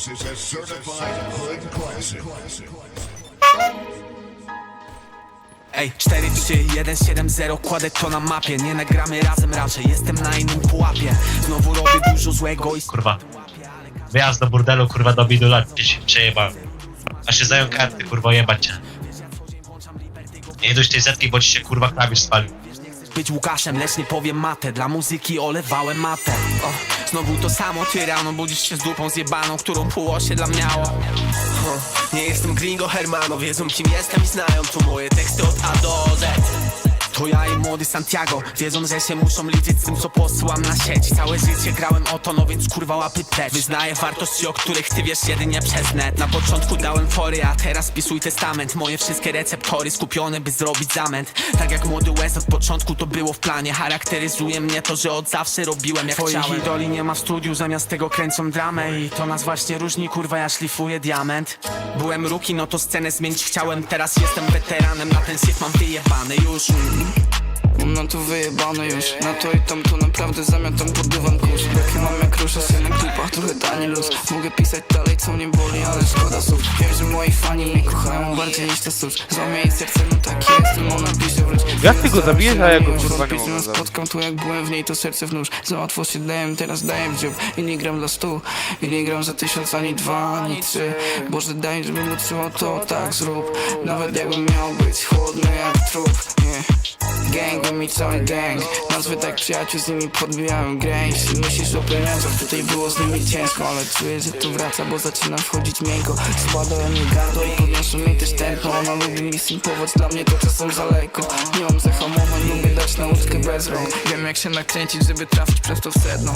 This is a certified hood classic. Ej, 4, 3, 1, 7, 0 Kładę to na mapie, nie nagramy razem raczej Jestem na innym pułapie Znowu robię dużo złego i Kurwa. Wyjazd do burdelu, kurwa, do bidu lat przejebałem. A się zajął karty, kurwa, jebać cię. Nie dość tej zetki, bo ci się, kurwa, klawisz spalił. Być Łukaszem, lecz nie powiem matę. Dla muzyki olewałem matę. O, Znowu to samo, ty rano budzisz się z dupą zjebaną Którą pół osiedla miało. O, Nie jestem gringo Hermano, wiedzą kim jestem i znają tu moje teksty od A do Z to ja i młody Santiago Wiedzą, że się muszą liczyć z tym, co posyłam na sieć. Całe życie grałem o to, no więc kurwa łapy precz. Wyznaję wartości, o których ty wiesz jedynie przez net. Na początku dałem fory, a teraz spisuj testament. Moje wszystkie receptory skupione, by zrobić zamęt. Tak jak młody West od początku to było w planie. Charakteryzuje mnie to, że od zawsze robiłem jak Twoich chciałem. idoli nie ma w studiu, zamiast tego kręcą dramę. I to nas właśnie różni, kurwa, ja szlifuję diament. Byłem ruki, no to scenę zmienić chciałem. Teraz jestem weteranem, na ten syf mam wyjebany już Mam na to wyjebane już Na to i tam to naprawdę zamiatam pod dywan kurz Jakie mam jak rusza się na klipach, trochę tani luz. Mogę pisać dalej co mnie boli, ale szkoda słów. Wiem, że moi fani mnie kochają bardziej niż te sucz Złamie jej serce, no tak jestem, ona pisze wręcz Jak ty go zabijesz, a ja go, kurwa, nie Piszę, mogę spotkam tu jak byłem w niej, to serce w nóż. Za łatwo się dałem, teraz daję w dziób. I nie gram dla stu, i nie gram za tysiąc, ani dwa, ani trzy. Boże daj, żebym utrzymał to, tak zrób. Nawet jakbym miał być chłodny jak trup, mi cały gang Nazwy tak przyjaciół, z nimi podbijałem grę Jeśli myślisz o pieniądzach, tutaj było z nimi ciężko Ale czuję, że tu wraca, bo zaczyna wchodzić miękko. Spadałem mi gardło i podniosło mi też tętno. Ona lubi mi simpować, dla mnie to czasem za lekko. Nie mam zahamowań, lubię dać nauczkę bez rąk. Wiem jak się nakręcić, żeby trafić przez to w sedno